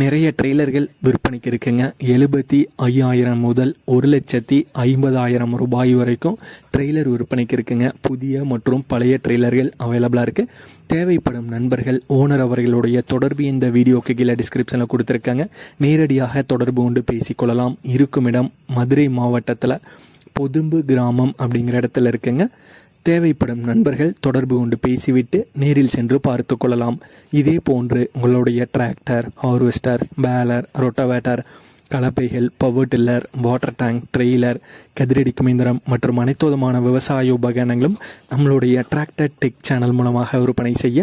நிறைய ட்ரெய்லர்கள் விற்பனைக்கு இருக்குங்க. எழுபத்தி ஐயாயிரம் முதல் ஒரு லட்சத்தி ஐம்பதாயிரம் ரூபாய் வரைக்கும் ட்ரெய்லர் விற்பனைக்கு இருக்குங்க. புதிய மற்றும் பழைய ட்ரெய்லர்கள் அவைலபிளாக இருக்குது தேவைப்படும் நண்பர்கள் ஓனர் அவர்களுடைய தொடர்பு இந்த வீடியோக்கு கீழே டிஸ்கிரிப்ஷனில் கொடுத்துருக்காங்க. நேரடியாக தொடர்பு கொண்டு பேசிக்கொள்ளலாம். இருக்கும் இடம் மதுரை மாவட்டத்தில் பொதும்பு கிராமம் அப்படிங்கிற இடத்துல இருக்குங்க. தேவைப்படும் நண்பர்கள் தொடர்பு கொண்டு பேசிவிட்டு நேரில் சென்று பார்த்து கொள்ளலாம். இதே போன்று உங்களுடைய tractor harvester baler rotavator கலப்பைகள் power tiller water tank trailer கதிரடிக்கும் இயந்திரம் மற்றும் அனைத்து விதமான விவசாய உபகரணங்களும் நம்மளுடைய டிராக்டர் டெக் சேனல் மூலமாக விற்பனை செய்ய